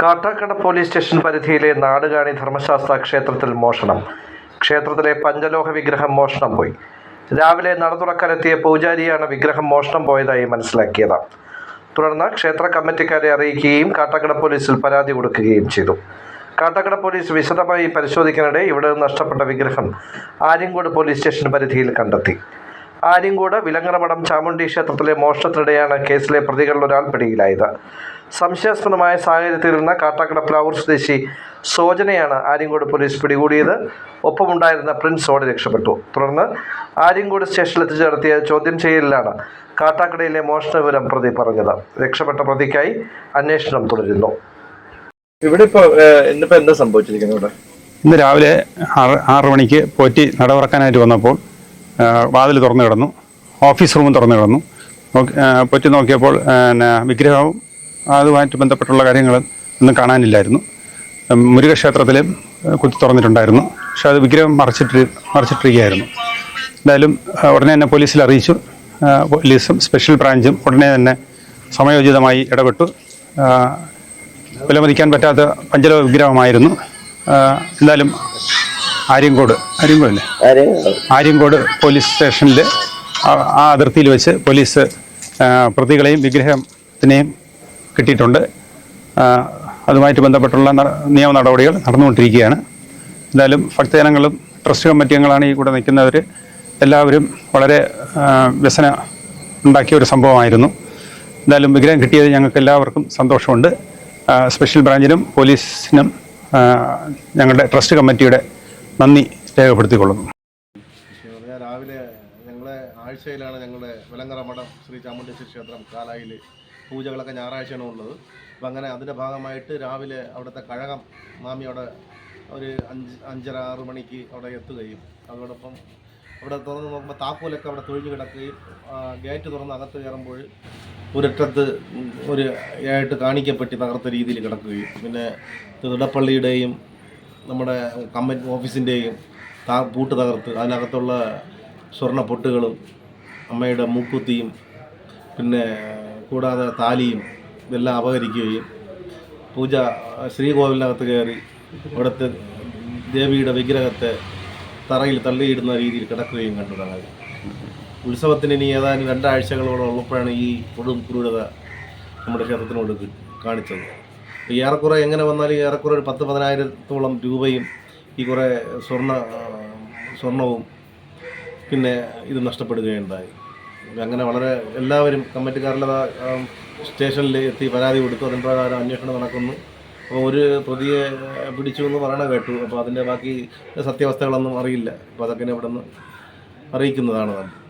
Kattakada police station പരിധിയിലെ നാടുകാണി ധർമ്മശാസ്ത്ര ക്ഷേത്രത്തിൽ മോഷണം. ക്ഷേത്രത്തിലെ പഞ്ചലോഹ വിഗ്രഹം മോഷണം പോയി. രാവിലെ നട തുറക്കാനെത്തിയ പൂജാരിയാണ് വിഗ്രഹം മോഷണം പോയതായി മനസ്സിലാക്കിയത്. തുടർന്ന് ക്ഷേത്ര കമ്മിറ്റിക്കാരെ അറിയിക്കുകയും കാട്ടാക്കട പോലീസിൽ പരാതി കൊടുക്കുകയും ചെയ്തു. കാട്ടാക്കട പോലീസ് വിശദമായി പരിശോധിക്കാനിടെ ഇവിടെ നഷ്ടപ്പെട്ട വിഗ്രഹം ആര്യങ്കോട് പോലീസ് സ്റ്റേഷൻ പരിധിയിൽ കണ്ടെത്തി. ആര്യങ്കോട് വിലങ്ങറമഠം ചാമുണ്ഡി ക്ഷേത്രത്തിലെ മോഷണത്തിനിടെയാണ് കേസിലെ പ്രതികളിൽ ഒരാൾ പിടിയിലായത്. സംശയാസ്പദമായ സാഹചര്യത്തിൽ നിന്ന് കാട്ടാക്കട പ്ലാവൂർ സ്വദേശി സോജനയാണ് ആര്യങ്കോട് പോലീസ് പിടികൂടിയത്. ഒപ്പമുണ്ടായിരുന്ന പ്രിൻസ് ഓടി രക്ഷപ്പെട്ടു. തുടർന്ന് ആര്യങ്കോട് സ്റ്റേഷനിൽ എത്തിച്ചു നടത്തിയ ചോദ്യം ചെയ്യലിലാണ് കാട്ടാക്കടയിലെ മോഷണ വിവരം പ്രതി പറഞ്ഞത്. രക്ഷപ്പെട്ട പ്രതിക്കായി അന്വേഷണം തുടരുന്നു. ഇവിടെ ഇപ്പൊ ഇന്നിപ്പോ എന്താ സംഭവിച്ചിരിക്കുന്നത് ഇവിടെ? ഇന്ന് രാവിലെ ആറ് ആറ് മണിക്ക് പോറ്റി നട തുറക്കാനായിട്ട് വന്നപ്പോൾ വാതിൽ തുറന്നു കിടന്നു. ഓഫീസ് റൂമും തുറന്നു കിടന്നു. പൊറ്റി നോക്കിയപ്പോൾ പിന്നെ വിഗ്രഹവും അതുമായിട്ട് ബന്ധപ്പെട്ടുള്ള കാര്യങ്ങൾ ഒന്നും കാണാനില്ലായിരുന്നു. മുരുകക്ഷേത്രത്തിൽ കുത്തി തുറന്നിട്ടുണ്ടായിരുന്നു. പക്ഷെ അത് വിഗ്രഹം മറച്ചിട്ട് മറച്ചിട്ടിരിക്കുകയായിരുന്നു. എന്തായാലും ഉടനെ തന്നെ പോലീസിൽ അറിയിച്ചു. പോലീസും സ്പെഷ്യൽ ബ്രാഞ്ചും ഉടനെ തന്നെ സമയോചിതമായി ഇടപെട്ടു. വിലമതിക്കാൻ പറ്റാത്ത പഞ്ചലോക വിഗ്രഹമായിരുന്നു. എന്തായാലും ആര്യങ്കോട്. ആര്യങ്കോടല്ലേ ആര്യങ്കോട് പോലീസ് സ്റ്റേഷനിൽ ആ- അതിർത്തിയിൽ വെച്ച് പോലീസ് പ്രതികളെയും വിഗ്രഹത്തിനെയും കിട്ടിയിട്ടുണ്ട്. അതുമായിട്ട് ബന്ധപ്പെട്ടുള്ള നിയമ നടപടികൾ നടന്നുകൊണ്ടിരിക്കുകയാണ്. എന്തായാലും ഭക്തജനങ്ങളും ട്രസ്റ്റ് കമ്മിറ്റി അംഗങ്ങളാണ് ഈ കൂടെ നിൽക്കുന്നവർ എല്ലാവരും വളരെ വ്യസന ഉണ്ടാക്കിയ ഒരു സംഭവമായിരുന്നു. എന്തായാലും വിഗ്രഹം കിട്ടിയത് ഞങ്ങൾക്ക് എല്ലാവർക്കും സന്തോഷമുണ്ട്. സ്പെഷ്യൽ ബ്രാഞ്ചിനും പോലീസിനും ഞങ്ങളുടെ ട്രസ്റ്റ് കമ്മിറ്റിയുടെ നന്ദി രേഖപ്പെടുത്തിക്കൊള്ളുന്നു. രാവിലെ ഞങ്ങളെ ആഴ്ചയിലാണ് ഞങ്ങളുടെ വിലങ്ങറ മഠം ശ്രീ ചാമുണ്ടേശ്വരി ക്ഷേത്രം കാലായിൽ പൂജകളൊക്കെ ഞായറാഴ്ചയാണ് ഉള്ളത്. അപ്പം അങ്ങനെ അതിന്റെ ഭാഗമായിട്ട് രാവിലെ അവിടുത്തെ കഴകം മാമി അവിടെ ഒരു അഞ്ച് അഞ്ചര ആറ് മണിക്ക് അവിടെ എത്തുകയും അതോടൊപ്പം അവിടെ തുറന്ന് നോക്കുമ്പോൾ താക്കോലൊക്കെ അവിടെ തൊഴിഞ്ഞു കിടക്കുകയും ഗേറ്റ് തുറന്ന് അകത്ത് കയറുമ്പോൾ ഒരറ്റത്ത് ഒരു ആയിട്ട് കാണിക്കപ്പെട്ടി തകർത്ത രീതിയിൽ കിടക്കുകയും പിന്നെ തിടപ്പള്ളിയുടെയും നമ്മുടെ കമ്പനി ഓഫീസിന്റെയും താ പൂട്ട് തകർത്ത് അതിനകത്തുള്ള സ്വർണ പൊട്ടുകളും അമ്മയുടെ മൂക്കുത്തിയും പിന്നെ കൂടാതെ താലിയും ഇതെല്ലാം അപഹരിക്കുകയും പൂജ ശ്രീകോവിലിനകത്ത് കയറി അവിടുത്തെ ദേവിയുടെ വിഗ്രഹത്തെ തറയിൽ തള്ളിയിടുന്ന രീതിയിൽ കിടക്കുകയും കണ്ടതാണ്. ഉത്സവത്തിന് ഇനി ഏതാനും രണ്ടാഴ്ചകളോടെ ഉള്ളപ്പോഴാണ് ഈ കൊടും ക്രൂരത നമ്മുടെ ക്ഷേത്രത്തിനോട് കാണിച്ചത്. ഈ ഏറെക്കുറെ എങ്ങനെ വന്നാലും ഏറെക്കുറെ ഒരു പത്ത് പതിനായിരത്തോളം രൂപയും ഈ കുറേ സ്വർണ സ്വർണവും പിന്നെ ഇത് നഷ്ടപ്പെടുകയുണ്ടായി. അങ്ങനെ വളരെ എല്ലാവരും കമ്മിറ്റിക്കാരുടെ സ്റ്റേഷനിൽ എത്തി പരാതി കൊടുത്തു. അതിന് പ്രകാരം അന്വേഷണം നടക്കുന്നു. അപ്പോൾ ഒരു പ്രതിയെ പിടിച്ചു എന്ന് പറയണ കേട്ടു. അപ്പോൾ അതിന്റെ ബാക്കി സത്യാവസ്ഥകളൊന്നും അറിയില്ല. അപ്പോൾ അതൊക്കെ ഇവിടെ നിന്ന് അറിയിക്കുന്നതാണ് നമ്മൾ